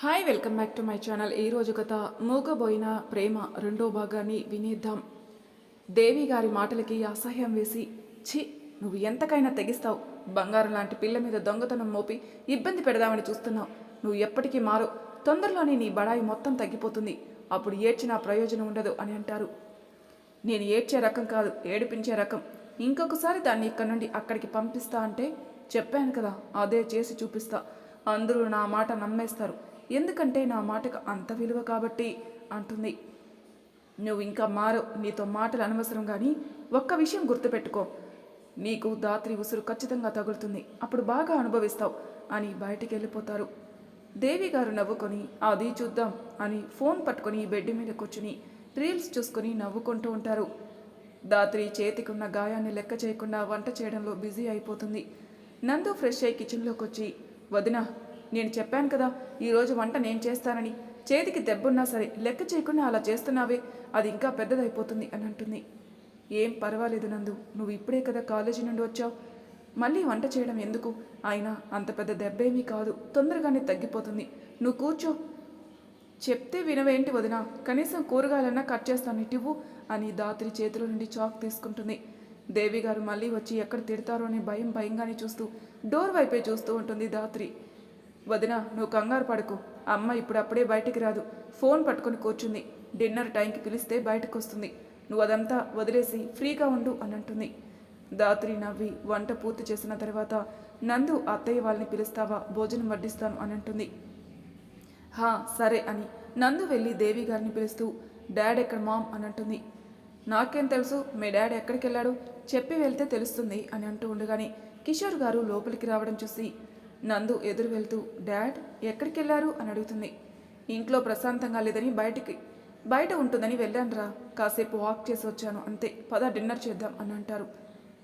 Hi welcome back to my channel ఈ రోజు కథ మూగబోయిన ప్రేమ రెండో భాగాన్ని వినేద్దాం. దేవి గారి మాటలకి అసహ్యం వేసి ఛీ నువ్వు ఎంతకైనా తెగిస్తావు. బంగారం లాంటి పిల్ల మీద దొంగతనం మోపి ఇబ్బంది పెడదామని చూస్తున్నావు. నువ్వు ఎప్పటికీ మారు తొందరలోనే నీ బడాయి మొత్తం తగ్గిపోతుంది. అప్పుడు ఏడ్చినా ప్రయోజనం ఉండదు అని అంటారు. నేను ఏడ్చే రకం కాదు ఏడిపించే రకం. ఇంకొకసారి దాన్ని ఇక్కడ నుండి అక్కడికి పంపిస్తా అంటే చెప్పాను కదా అదే చేసి చూపిస్తా. అందరూ నా మాట నమ్మేస్తారు. ఎందుకంటే నా మాటకు అంత విలువ కాబట్టి అంటుంది. నువ్వు ఇంకా మారు నీతో మాటలు అనవసరం కానీ ఒక్క విషయం గుర్తుపెట్టుకో. నీకు దాత్రి ఉసురు ఖచ్చితంగా తగులుతుంది. అప్పుడు బాగా అనుభవిస్తావు అని బయటికి వెళ్ళిపోతారు. దేవి గారు నవ్వుకొని అది చూద్దాం అని ఫోన్ పట్టుకొని బెడ్ మీద కూర్చుని రీల్స్ చూసుకొని నవ్వుకుంటూ ఉంటారు. దాత్రి చేతికున్న గాయాన్ని లెక్క చేయకుండా వంట చేయడంలో బిజీ అయిపోతుంది. నందు ఫ్రెష్ అయి కిచెన్లోకి వచ్చి వదిన నేను చెప్పాను కదా ఈరోజు వంట నేను చేస్తానని. చేతికి దెబ్బున్నా సరే లెక్క చేయకుండా అలా చేస్తున్నావే అది ఇంకా పెద్దదైపోతుంది అని అంటుంది. ఏం పర్వాలేదు నందు నువ్వు ఇప్పుడే కదా కాలేజీ నుండి వచ్చావు. మళ్ళీ వంట చేయడం ఎందుకు? అయినా అంత పెద్ద దెబ్బేమీ కాదు తొందరగానే తగ్గిపోతుంది. నువ్వు కూర్చో. చెప్తే వినవేంటి వదినా? కనీసం కూరగాయలన్నా కట్ చేస్తాను ఇటివ్వు అని దాత్రి చేతిలో నుండి చాక్ తీసుకుంటుంది. దేవి గారు మళ్ళీ వచ్చి ఎక్కడ తిడతారో అని భయం భయంగానే చూస్తూ డోర్ వైపే చూస్తూ ఉంటుంది దాత్రి. వదిన నువ్వు కంగారు పడకు. అమ్మ ఇప్పుడప్పుడే బయటికి రాదు. ఫోన్ పట్టుకొని కూర్చుంది. డిన్నర్ టైంకి పిలిస్తే బయటకు వస్తుంది నువ్వు అదంతా వదిలేసి ఫ్రీగా ఉండు అని అంటుంది దాత్రి నవ్వి వంట పూర్తి చేసిన తర్వాత నందు అత్తయ్య వాళ్ళని పిలుస్తావా? భోజనం వడ్డిస్తాను అని అంటుంది హా సరే అని నందు వెళ్ళి దేవి గారిని పిలుస్తూ డాడ్ ఎక్కడ మామ్? అని అంటుంది నాకేం తెలుసు మీ డాడ్ ఎక్కడికి వెళ్ళాడు చెప్పి వెళ్తే తెలుస్తుంది అని అంటూ ఉండగానే కిషోర్ గారు లోపలికి రావడం చూసి నందు ఎదురు వెళ్తూ డాడ్ ఎక్కడికి వెళ్ళారు అని అడుగుతుంది. ఇంట్లో ప్రశాంతంగా లేదని బయటికి బయట ఉంటుందని వెళ్ళానురా కాసేపు వాక్ చేసి వచ్చాను అంతే. పద డిన్నర్ చేద్దాం అని అంటారు.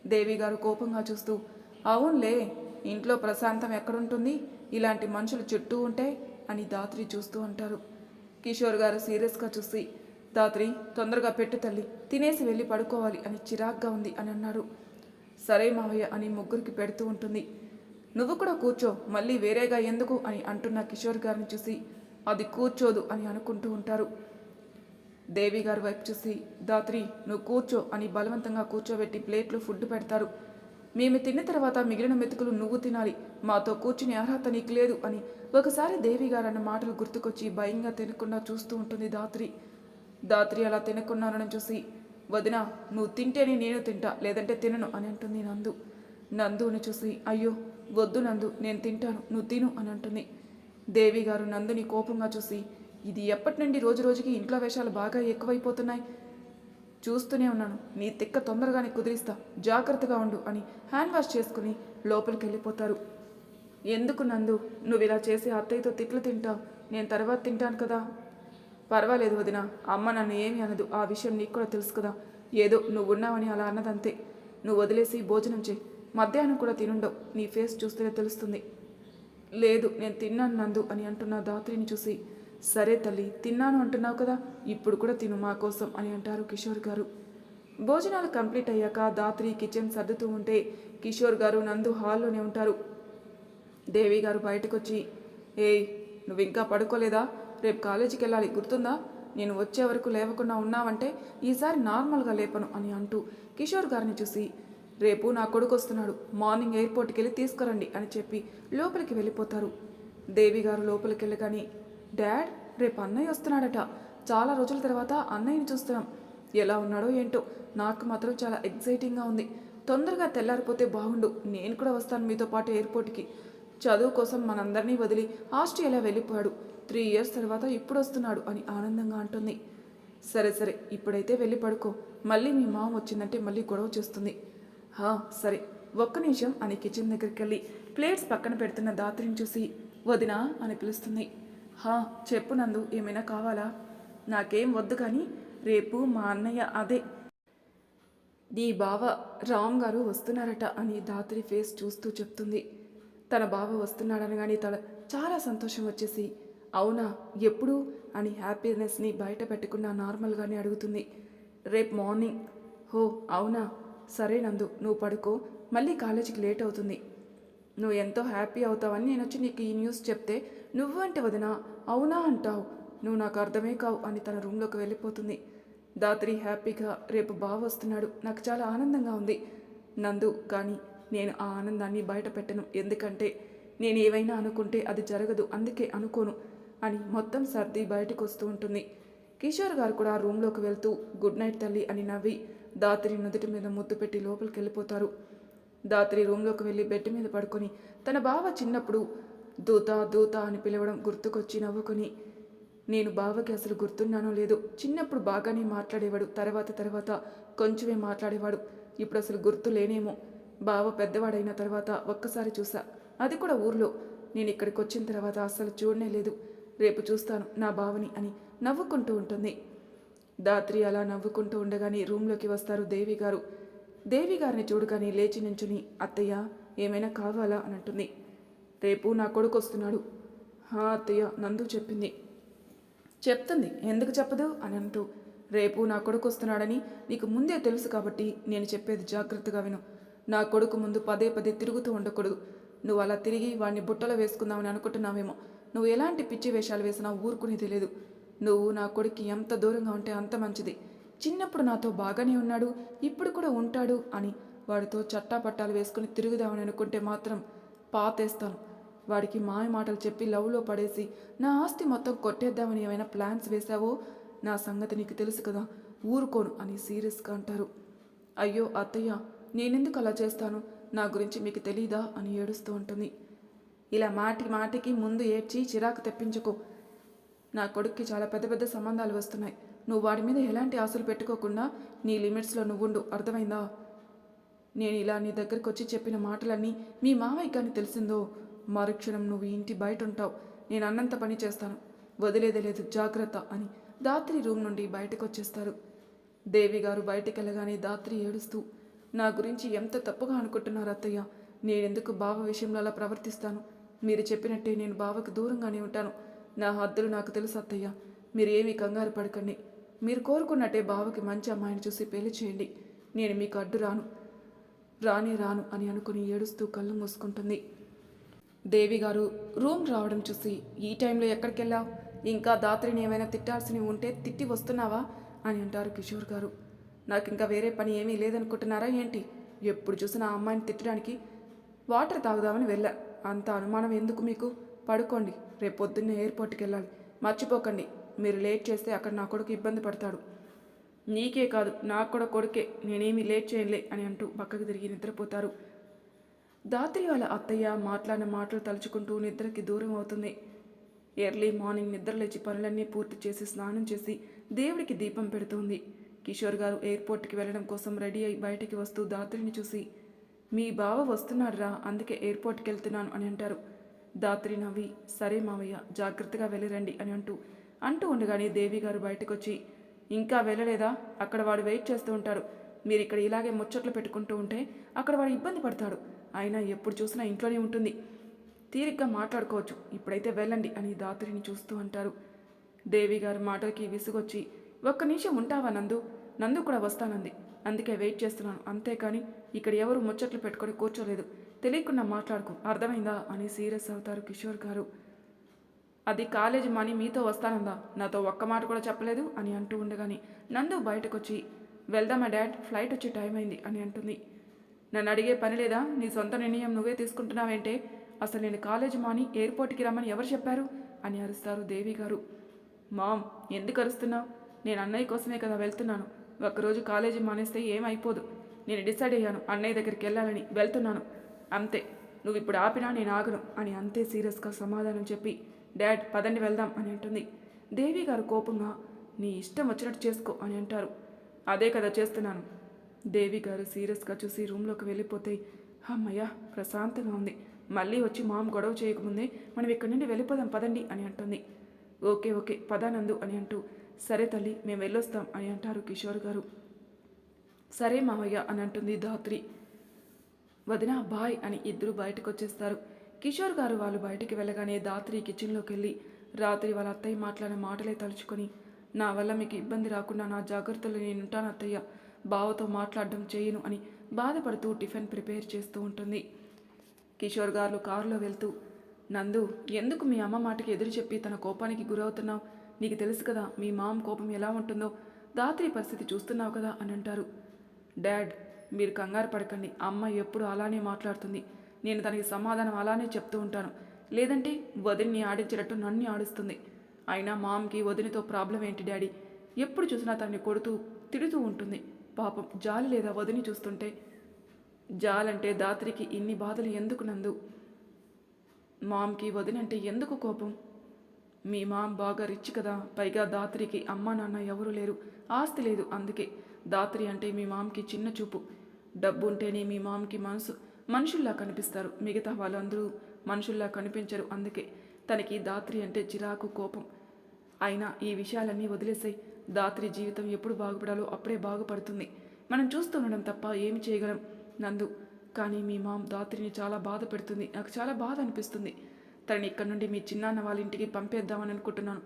దేవి గారు కోపంగా చూస్తూ అవునులే ఇంట్లో ప్రశాంతం ఎక్కడుంటుంది? ఇలాంటి మనుషులు చుట్టూ ఉంటే అని దాత్రి చూస్తూ అంటారు. కిషోర్ గారు సీరియస్గా చూసి దాత్రి తొందరగా పెట్టు తల్లి. తినేసి వెళ్ళి పడుకోవాలి అని చిరాగ్గా ఉంది అని అన్నారు. సరే మావయ్య అని ముగ్గురికి పెడుతూ ఉంటుంది. నువ్వు కూడా కూర్చో మళ్ళీ వేరేగా ఎందుకు అని అంటున్న కిషోర్ గారిని చూసి అది కూర్చోదు అని అనుకుంటూ ఉంటారు. దేవి గారి వైపు చూసి దాత్రి నువ్వు కూర్చో అని బలవంతంగా కూర్చోబెట్టి ప్లేట్లో ఫుడ్ పెడతారు. మేము తిన్న తర్వాత మిగిలిన మెతుకులు నువ్వు తినాలి. మాతో కూర్చుని అర్హత నీకు లేదు అని ఒకసారి దేవి గారు అన్న మాటలు గుర్తుకొచ్చి భయంగా తినకుండా చూస్తూ ఉంటుంది దాత్రి. దాత్రి అలా తినకున్నానని చూసి వదిన నువ్వు తింటేనే నేను తింటా లేదంటే తినను అని అంటుంది నందు. నందుని చూసి అయ్యో వద్దు నందు నేను తింటాను నువ్వు తిను అని అంటుంది. దేవి గారు నందుని కోపంగా చూసి ఇది ఎప్పటి నుండి రోజు రోజుకి ఇంట్లో వేషాలు బాగా ఎక్కువైపోతున్నాయి? చూస్తూనే ఉన్నాను. నీ తిక్క తొందరగానే కుదిరిస్తా జాగ్రత్తగా ఉండు అని హ్యాండ్ వాష్ చేసుకుని లోపలికి వెళ్ళిపోతారు. ఎందుకు నందు నువ్వు ఇలా చేసి అత్తయ్యతో తిట్లు తింటావు? నేను తర్వాత తింటాను కదా. పర్వాలేదు వదిన అమ్మ నన్ను ఏమి అనదు. ఆ విషయం నీకు కూడా తెలుసు కదా. ఏదో నువ్వు ఉన్నావని అలా అన్నదంతే. నువ్వు వదిలేసి భోజనం చేయి. మధ్యాహ్నం కూడా తినుండవు నీ ఫేస్ చూస్తేనే తెలుస్తుంది. లేదు నేను తిన్నాను నందు అని అంటున్న దాత్రిని చూసి సరే తల్లి తిన్నాను అంటున్నావు కదా ఇప్పుడు కూడా తిను మా కోసం అని అంటారు కిషోర్ గారు. భోజనాలు కంప్లీట్ అయ్యాక దాత్రి కిచెన్ సర్దుతూ ఉంటే కిషోర్ గారు నందు హాల్లోనే ఉంటారు. దేవి గారు బయటకు వచ్చి ఏయ్ నువ్వు ఇంకా పడుకోలేదా? రేపు కాలేజీకి వెళ్ళాలి గుర్తుందా? నేను వచ్చే వరకు లేవకుండా ఉన్నావంటే ఈసారి నార్మల్గా లేపను అని అంటూ కిషోర్ గారిని చూసి రేపు నా కొడుకు వస్తున్నాడు మార్నింగ్ ఎయిర్పోర్ట్కి వెళ్ళి తీసుకురండి అని చెప్పి లోపలికి వెళ్ళిపోతారు. దేవి గారు లోపలికి వెళ్ళగాని డాడ్ రేపు అన్నయ్య వస్తున్నాడట. చాలా రోజుల తర్వాత అన్నయ్యని చూస్తున్నాం. ఎలా ఉన్నాడో ఏంటో నాకు మాత్రం చాలా ఎగ్జైటింగ్గా ఉంది. తొందరగా తెల్లారిపోతే బాగుండు. నేను కూడా వస్తాను మీతో పాటు ఎయిర్పోర్ట్కి. చదువు కోసం మనందరినీ వదిలి ఆస్ట్రేలియా వెళ్ళిపోయాడు. త్రీ ఇయర్స్ తర్వాత ఇప్పుడు వస్తున్నాడు అని ఆనందంగా అంటుంది. సరే సరే. ఇప్పుడైతే వెళ్ళి పడుకో. మళ్ళీ మీ మామ వచ్చిందంటే మళ్ళీ గొడవ చేస్తుంది. సరే. ఒక్క నిమిషం అని కిచెన్ దగ్గరికి వెళ్ళి ప్లేట్స్ పక్కన పెడుతున్న దాత్రిని చూసి వదినా అని పిలుస్తుంది. హా చెప్పు నందు ఏమైనా కావాలా? నాకేం వద్దు కానీ రేపు మా అన్నయ్య అదే. నీ బావ రామ్ గారు వస్తున్నారట అని దాత్రి ఫేస్ చూస్తూ చెప్తుంది. తన బావ వస్తున్నాడని కానీ తన చాలా సంతోషం వచ్చేసి అవునా ఎప్పుడు? అని హ్యాపీనెస్ని బయట పెట్టుకున్న నార్మల్గానే అడుగుతుంది. రేపు మార్నింగ్. హో అవునా? సరే నందు నువ్వు పడుకో. మళ్ళీ కాలేజీకి లేట్ అవుతుంది. నువ్వు ఎంతో హ్యాపీ అవుతావని నేను వచ్చి నీకు ఈ న్యూస్ చెప్తే నువ్వు అంటే వదిన అవునా అంటావు? నువ్వు నాకు అర్థమే కావు అని తన రూమ్లోకి వెళ్ళిపోతుంది. దాత్రి హ్యాపీగా రేపు బావ వస్తున్నాడు. నాకు చాలా ఆనందంగా ఉంది. నందు కానీ నేను ఆ ఆనందాన్ని బయట పెట్టను. ఎందుకంటే నేను ఏవైనా అనుకుంటే అది జరగదు. అందుకే అనుకోను అని మొత్తం సర్ది బయటకు వస్తూ ఉంటుంది. కిషోర్ గారు కూడా రూమ్లోకి వెళ్తూ గుడ్ నైట్ తల్లి అని నవ్వి దాత్రి నుదుటి మీద ముద్దు పెట్టి లోపలికి వెళ్ళిపోతారు దాత్రి రూమ్లోకి వెళ్ళి బెడ్ మీద పడుకొని తన బావ చిన్నప్పుడు దూత దూత అని పిలవడం గుర్తుకొచ్చి నవ్వుకొని నేను బావకి అసలు గుర్తున్నానో లేదో చిన్నప్పుడు బాగానే మాట్లాడేవాడు తర్వాత తర్వాత కొంచెమే మాట్లాడేవాడు. ఇప్పుడు అసలు గుర్తు లేనేమో. బావ పెద్దవాడైన తర్వాత ఒక్కసారి చూసా. అది కూడా ఊర్లో. నేను ఇక్కడికి వచ్చిన తర్వాత అసలు చూడనే లేదు. రేపు చూస్తాను నా బావని అని నవ్వుకుంటూ ఉంటుంది. దాత్రి అలా నవ్వుకుంటూ ఉండగానే రూమ్లోకి వస్తారు దేవి గారు. దేవి గారిని చూడగానే లేచి నుంచుని అత్తయ్య ఏమైనా కావాలా? అని అంటుంది. రేపు నా కొడుకు వస్తున్నాడు. హా అత్తయ్య నందు చెప్పింది. చెప్తుంది ఎందుకు చెప్పదు? అని అంటూ రేపు నా కొడుకు వస్తున్నాడని నీకు ముందే తెలుసు కాబట్టి నేను చెప్పేది జాగ్రత్తగా విను. నా కొడుకు ముందు పదే పదే తిరుగుతూ ఉండకూడదు. నువ్వు అలా తిరిగి వాడిని బుట్టలో వేసుకుందామని అనుకుంటున్నావేమో. నువ్వు ఎలాంటి పిచ్చి వేషాలు వేసినా ఊరుకునేది లేదు. నువ్వు నా కొడుక్కి ఎంత దూరంగా ఉంటే అంత మంచిది. చిన్నప్పుడు నాతో బాగానే ఉన్నాడు ఇప్పుడు కూడా ఉంటాడు అని వాడితో చట్టాపట్టాలు వేసుకుని తిరుగుదామని అనుకుంటే మాత్రం పాతేస్తాను. వాడికి మాయ మాటలు చెప్పి లవ్లో పడేసి నా ఆస్తి మొత్తం కొట్టేద్దామని ఏమైనా ప్లాన్స్ వేశావో? నా సంగతి నీకు తెలుసు కదా ఊరుకోను అని సీరియస్గా అంటారు. అయ్యో అత్తయ్య నేనెందుకు అలా చేస్తాను? నా గురించి మీకు తెలీదా? అని ఏడుస్తూ ఉంటుంది. ఇలా మాటి మాటికి ముందు ఏడ్చి చిరాకు తెప్పించుకో. నా కొడుక్కి చాలా పెద్ద పెద్ద సంబంధాలు వస్తున్నాయి. నువ్వు వాడి మీద ఎలాంటి ఆశలు పెట్టుకోకుండా నీ లిమిట్స్లో నువ్వుండు. అర్థమైందా? నేను ఇలా నీ దగ్గరికి వచ్చి చెప్పిన మాటలన్నీ మీ మావయ్య కానీ తెలిసిందో? మరుక్షణం నువ్వు ఇంటి బయట ఉంటావు నేను అన్నంత పని చేస్తాను. వదిలేదే లేదు జాగ్రత్త అని దాత్రి రూమ్ నుండి బయటకు వచ్చేస్తారు దేవి గారు బయటికి వెళ్ళగానే దాత్రి ఏడుస్తూ నా గురించి ఎంత తప్పుగా అనుకుంటున్నారు అత్తయ్య? నేనెందుకు బావ విషయంలో అలా ప్రవర్తిస్తాను? మీరు చెప్పినట్టే నేను బావకు దూరంగానే ఉంటాను. నా హద్దులు నాకు తెలుసు అత్తయ్య. మీరు ఏమీ కంగారు పడకండి. మీరు కోరుకున్నట్టే బావకి మంచి అమ్మాయిని చూసి పెళ్ళి చేయండి. నేను మీకు అడ్డు రాను. రానే రాను అని అనుకుని ఏడుస్తూ కళ్ళు మూసుకుంటుంది. దేవి గారు రూమ్ రావడం చూసి ఈ టైంలో ఎక్కడికెళ్ళావు? ఇంకా దాత్రిని ఏమైనా తిట్టాల్సినవి ఉంటే తిట్టి వస్తున్నావా? అని అంటారు కిషోర్ గారు. నాకు ఇంకా వేరే పని ఏమీ లేదనుకుంటున్నారా ఏంటి? ఎప్పుడు చూసినా ఆ అమ్మాయిని తిట్టడానికి వాటర్ తాగుదామని వెళ్ళా. అంత అనుమానం ఎందుకు మీకు? పడుకోండి. రేపు పొద్దున్నే ఎయిర్పోర్ట్కి వెళ్ళాలి మర్చిపోకండి. మీరు లేట్ చేస్తే అక్కడ నా కొడుకు ఇబ్బంది పడతాడు. నీకే కాదు నాకు కూడా కొడుకే. నేనేమీ లేట్ చేయలే అని అంటూ పక్కకు తిరిగి నిద్రపోతారు. దాత్రి వాళ్ళ అత్తయ్య మాట్లాడిన మాటలు తలుచుకుంటూ నిద్రకి దూరం అవుతుంది. ఎర్లీ మార్నింగ్ నిద్రలేచి పనులన్నీ పూర్తి చేసి స్నానం చేసి దేవుడికి దీపం పెడుతుంది. కిషోర్ గారు ఎయిర్పోర్ట్కి వెళ్ళడం కోసం రెడీ అయి బయటికి వస్తూ దాత్రిని చూసి మీ బావ వస్తున్నాడురా అందుకే ఎయిర్పోర్ట్కి వెళ్తున్నాను అని అంటారు. దాత్రి నవ్వి సరే మావయ్య జాగ్రత్తగా వెళ్ళిరండి అని అంటూ అంటూ ఉండగానే దేవి గారు బయటకొచ్చి ఇంకా వెళ్ళలేదా? అక్కడ వాడు వెయిట్ చేస్తూ ఉంటాడు. మీరు ఇక్కడ ఇలాగే ముచ్చట్లు పెట్టుకుంటూ ఉంటే అక్కడ వాడు ఇబ్బంది పడతాడు. అయినా ఎప్పుడు చూసినా ఇంట్లోనే ఉంటుంది. తీరిగ్గా మాట్లాడుకోవచ్చు. ఇప్పుడైతే వెళ్ళండి అని దాత్రిని చూస్తూ అంటారు. దేవిగారు మాటలకి విసుగొచ్చి ఒక్క నిమిషం ఉంటావా నందు? నందు కూడా వస్తానంది. అందుకే వెయిట్ చేస్తున్నాను. అంతేకాని ఇక్కడ ఎవరు ముచ్చట్లు పెట్టుకొని కూర్చోలేదు. తెలియకుండా మాట్లాడుకో. అర్థమైందా? అని సీరియస్ అవుతారు కిషోర్ గారు. అది కాలేజ్ మనీ మీతో వస్తానందా? నాతో ఒక్క మాట కూడా చెప్పలేదు అని అంటూ ఉండగానే నందు బయటకొచ్చి వెళ్దామా డాడ్? ఫ్లైట్ వచ్చే టైం అయింది అని అంటుంది. నన్ను అడిగే పని లేదా? నీ సొంత నిర్ణయం నువ్వే తీసుకుంటున్నావేంటే? అసలు నేను కాలేజ్ మాని ఎయిర్పోర్ట్కి రమ్మని ఎవరు చెప్పారు? అని అరుస్తారు దేవి గారు. మామ్ ఎందుకు అరుస్తున్నావు? నేను అన్నయ్య కోసమే కదా వెళ్తున్నాను. ఒకరోజు కాలేజీ మానేస్తే ఏమైపోదు నేను డిసైడ్ అయ్యాను. అన్నయ్య దగ్గరికి వెళ్ళాలని వెళ్తున్నాను. అంతే. నువ్వు ఇప్పుడు ఆపినా నేను ఆగను అని అంతే సీరియస్గా సమాధానం చెప్పి డాడ్ పదండి వెళ్దాం అని అంటుంది. దేవి గారు కోపంగా నీ ఇష్టం వచ్చినట్టు చేసుకో అని అంటారు. అదే కదా చేస్తున్నాను. దేవి గారు సీరియస్గా చూసి రూమ్లోకి వెళ్ళిపోతే అమ్మయ్య ప్రశాంతంగా ఉంది. మళ్ళీ వచ్చి మామ గొడవ చేయకముందే మనం ఇక్కడి నుండి వెళ్ళిపోదాం పదండి అని అంటుంది. ఓకే ఓకే పదానందు అని అంటూ సరే తల్లి మేము వెళ్ళొస్తాం అని అంటారు కిషోర్ గారు. సరే మామయ్య అని అంటుంది ధాత్రి. వదిన బాయ్ అని ఇద్దరు బయటకు వచ్చేస్తారు కిషోర్ గారు వాళ్ళు బయటికి వెళ్ళగానే దాత్రి కిచెన్లోకి వెళ్ళి రాత్రి వాళ్ళ అత్తయ్య మాట్లాడిన మాటలే తలుచుకొని నా వల్ల మీకు ఇబ్బంది రాకుండా నా జాగ్రత్తలు నేను ఉంటాను అత్తయ్య బావతో మాట్లాడడం చేయను అని బాధపడుతూ టిఫిన్ ప్రిపేర్ చేస్తూ ఉంటుంది. కిషోర్ గారు కారులో వెళ్తూ నందు ఎందుకు మీ అమ్మ మాటకి ఎదురు చెప్పి తన కోపానికి గురవుతున్నావు? నీకు తెలుసు కదా మీ మామ కోపం ఎలా ఉంటుందో దాత్రి పరిస్థితి చూస్తున్నావు కదా అని అంటారు. డాడ్ మీరు కంగారు పడకండి. అమ్మ ఎప్పుడు అలానే మాట్లాడుతుంది. నేను తనకి సమాధానం అలానే చెప్తూ ఉంటాను. లేదంటే వదిన్ని ఆడించినట్టు నన్ను ఆడిస్తుంది. అయినా మామ్కి వదినితో ప్రాబ్లం ఏంటి డాడీ? ఎప్పుడు చూసినా తనని కొడుతూ తిడుతూ ఉంటుంది. పాపం జాలి లేదా వదిని చూస్తుంటే? జాలంటే దాత్రికి ఇన్ని బాధలు ఎందుకు నందు? మామ్కి వదినంటే ఎందుకు కోపం? మీ మామ్ బాగా రిచ్ కదా. పైగా దాత్రికి అమ్మ నాన్న ఎవరు లేరు. ఆస్తి లేదు అందుకే. దాత్రి అంటే మీ మామ్కి చిన్న చూపు. డబ్బు ఉంటేనే మీ మామ్కి మనసు మనుషుల్లా కనిపిస్తారు. మిగతా వాళ్ళందరూ మనుషుల్లా కనిపించరు అందుకే. తనకి దాత్రి అంటే చిరాకు కోపం. అయినా ఈ విషయాలన్నీ వదిలేసాయి. దాత్రి జీవితం ఎప్పుడు బాగుపడాలో అప్పుడే బాగుపడుతుంది. మనం చూస్తుండడం తప్ప ఏమి చేయగలం నందు. కానీ మీ మామ్ దాత్రిని చాలా బాధ పెడుతుంది. నాకు చాలా బాధ అనిపిస్తుంది. తనని ఇక్కడ నుండి మీ చిన్నాన్న వాళ్ళ ఇంటికి పంపేద్దామని అనుకుంటున్నాను.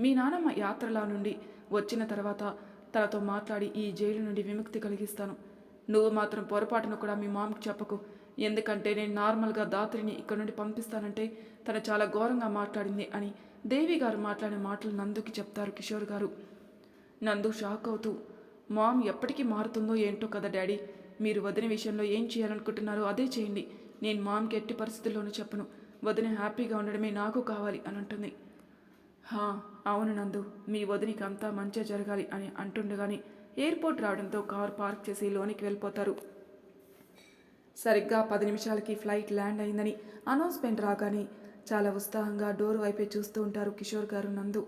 మీ నానమ్మ యాత్రలా నుండి వచ్చిన తర్వాత తనతో మాట్లాడి ఈ జైలు నుండి విముక్తి కలిగిస్తాను. నువ్వు మాత్రం పొరపాటును కూడా మీ మామకి చెప్పకు. ఎందుకంటే నేను నార్మల్గా దాత్రిని ఇక్కడ నుండి పంపిస్తానంటే తను చాలా ఘోరంగా మాట్లాడింది అని దేవి గారు మాట్లాడిన మాటలు నందుకి చెప్తారు కిషోర్ గారు. నందు షాక్ అవుతూ మామ్ ఎప్పటికీ మారుతుందో ఏంటో కదా డాడీ. మీరు వదిన విషయంలో ఏం చేయాలనుకుంటున్నారో అదే చేయండి. నేను మామ్కి ఎట్టి పరిస్థితుల్లోనూ చెప్పను. వదిన హ్యాపీగా ఉండడమే నాకు కావాలి అని అంటుంది. హా అవును నందు. మీ వదినికి అంతా మంచిగా జరగాలి అని అంటుండగానే ఎయిర్పోర్ట్ రావడంతో కార్ పార్క్ చేసి లోనికి వెళ్ళిపోతారు. సరిగ్గా పది నిమిషాలకి ఫ్లైట్ ల్యాండ్ అయిందని అనౌన్స్మెంట్ రాగానే చాలా ఉత్సాహంగా డోర్ వైపే చూస్తూ ఉంటారు కిషోర్ గారు నందు.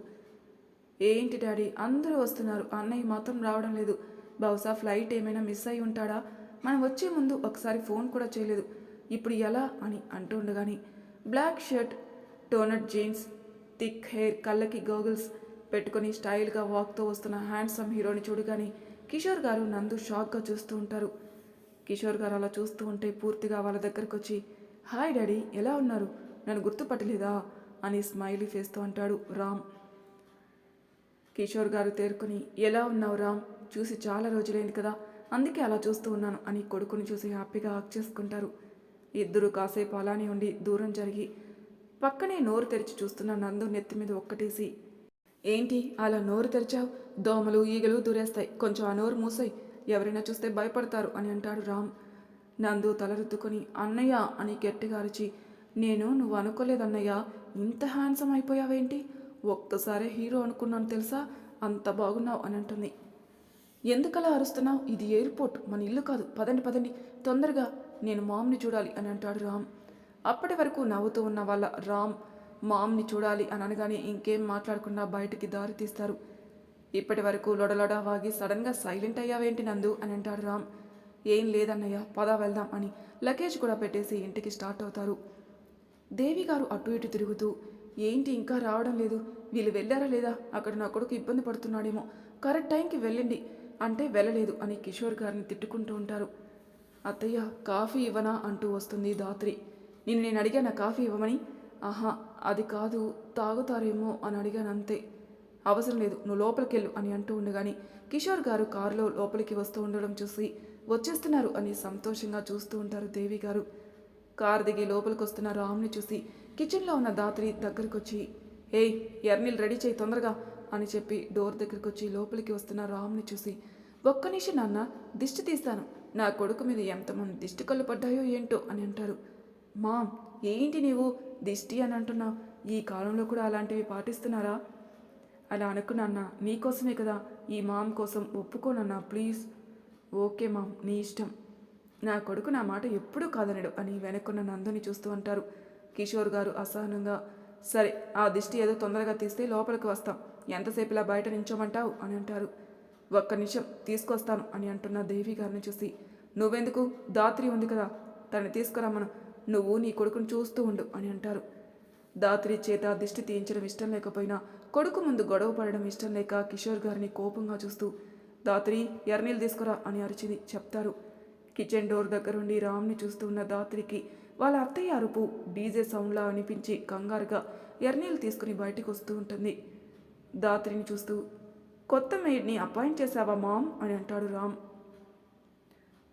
ఏంటి డాడీ అందరూ వస్తున్నారు. అన్నయ్య మాత్రం రావడం లేదు. బహుశా ఫ్లైట్ ఏమైనా మిస్ అయి ఉంటాడా? మనం వచ్చే ముందు ఒకసారి ఫోన్ కూడా చేయలేదు. ఇప్పుడు ఎలా అని అంటుండగాని బ్లాక్ షర్ట్ టోనట్ జీన్స్ థిక్ హెయిర్ కళ్ళకి గోగుల్స్ పెట్టుకొని స్టైల్గా వాక్తో వస్తున్న హ్యాండ్సమ్ హీరోని చూడగానే కిషోర్ గారు నందు షాక్గా చూస్తూ ఉంటారు. కిషోర్ గారు అలా చూస్తూ ఉంటే పూర్తిగా వాళ్ళ దగ్గరకు వచ్చి హాయ్ డాడీ ఎలా ఉన్నారు? నన్ను గుర్తుపట్టలేదా? అని స్మైలీ ఫేస్తో అంటాడు రామ్. కిషోర్ గారు తేరుకొని ఎలా ఉన్నావు రామ్? చూసి చాలా రోజులైంది కదా అందుకే అలా చూస్తూ ఉన్నాను అని కొడుకుని చూసి హ్యాపీగా హక్ చేసుకుంటారు. ఇద్దరు కాసేపు అలానే ఉండి దూరం జరిగి పక్కనే నోరు తెరిచి చూస్తున్న నందు నెత్తి మీద ఒక్కటేసి ఏంటి అలా నోరు తెరిచావు? దోమలు ఈగలు దూరేస్తాయి. కొంచెం ఆ నోరు మూసాయి. ఎవరైనా చూస్తే భయపడతారు అని అంటాడు రామ్. నందు తలరుద్దుకొని అన్నయ్య అని గట్టిగా అరిచి నేను నువ్వు అనుకోలేదన్నయ్య. ఇంత హ్యాండ్సమ్ అయిపోయావేంటి? ఒక్కసారే హీరో అనుకున్నాను తెలుసా? అంత బాగున్నావు అని అంటుంది. ఎందుకలా అరుస్తున్నావు? ఇది ఎయిర్పోర్ట్. మన ఇల్లు కాదు. పదండి పదండి. తొందరగా. నేను మామ్ని చూడాలి అని అంటాడు రామ్. అప్పటి వరకు నవ్వుతూ ఉన్న వాళ్ళ రామ్ మామ్ని చూడాలి అని అనగానే ఇంకేం మాట్లాడకుండా బయటికి దారి తీస్తారు. ఇప్పటి వరకు లొడలొడ వాగి సడన్గా సైలెంట్ అయ్యావేంటి నందు అని అంటాడు రామ్. ఏం లేదన్నయ్య పద వెళ్దాం అని లగేజ్ కూడా పెట్టేసి ఇంటికి స్టార్ట్ అవుతారు. దేవి గారు అటు ఇటు తిరుగుతూ ఏంటి ఇంకా రావడం లేదు వీళ్ళు వెళ్ళారా లేదా? అక్కడ నా కొడుకు ఇబ్బంది పడుతున్నాడేమో కరెక్ట్ టైంకి వెళ్ళండి అంటే వెళ్ళలేదు అని కిషోర్ గారిని తిట్టుకుంటూ ఉంటారు. అత్తయ్య కాఫీ ఇవ్వనా అంటూ వస్తుంది దాత్రి నిన్ను నేను అడిగాను కాఫీ ఇవ్వమని? ఆహా అది కాదు తాగుతారేమో అని అడిగాను అంతే అవసరం లేదు నువ్వు లోపలికి వెళ్ళు అని అంటూ ఉండగాని కిషోర్ గారు కారులో లోపలికి వస్తూ ఉండడం చూసి వచ్చేస్తున్నారు అని సంతోషంగా చూస్తూ ఉంటారు దేవి గారు. కారు దిగి లోపలికి వస్తున్న రామ్ని చూసి కిచెన్లో ఉన్న దాత్రి దగ్గరికి వచ్చి ఏయ్ ఎర్నీళ్ళు రెడీ చేయి తొందరగా అని చెప్పి డోర్ దగ్గరికి వచ్చి లోపలికి వస్తున్న రామ్ని చూసి ఒక్క నిమిషం నాన్న దిష్టి తీస్తాను నా కొడుకు మీద ఎంతమంది దిష్టి కళ్ళు పడ్డాయో ఏంటో అని అంటారు. మామ్ ఏంటి నీవు దిష్టి అని అంటున్నావు? ఈ కాలంలో కూడా అలాంటివి పాటిస్తున్నారా? అలా అనుకున్నాన్న నీకోసమే కదా ఈ మామ్ కోసం ఒప్పుకోనన్నా ప్లీజ్. ఓకే మామ్ నీ ఇష్టం. నా కొడుకు నా మాట ఎప్పుడూ కాదనడు అని వెనక్కున్న నందుని చూస్తూ అంటారు. కిషోర్ గారు అసహనంగా సరే ఆ దిష్టి ఏదో తొందరగా తీస్తే లోపలికి వస్తాం. ఎంతసేపు ఇలా బయట నించోమంటావు అని అంటారు. ఒక్క నిమిషం తీసుకొస్తాను అని అంటున్న దేవి గారిని చూసి నువ్వెందుకు? దాత్రి ఉంది కదా తను తీసుకురా మనం నువ్వు నీ కొడుకుని చూస్తూ ఉండు అని అంటారు. దాత్రి చేత దిష్టి తీయించడం ఇష్టం లేకపోయినా కొడుకు ముందు గొడవ పడడం ఇష్టం లేక కిషోర్ గారిని కోపంగా చూస్తూ దాత్రి ఎర్నీళ్ళు తీసుకురా అని అరిచింది చెప్తారు. కిచెన్ డోర్ దగ్గరుండి రామ్ని చూస్తూ ఉన్న దాత్రికి వాళ్ళ అత్తయ్య అరుపు డీజే సౌండ్లా అనిపించి కంగారుగా ఎర్నీళ్ళు తీసుకుని బయటికి వస్తూ ఉంటుంది. దాత్రిని చూస్తూ కొత్త మెయిడ్ని అపాయింట్ చేశావా మామ్? అని అంటాడు రామ్.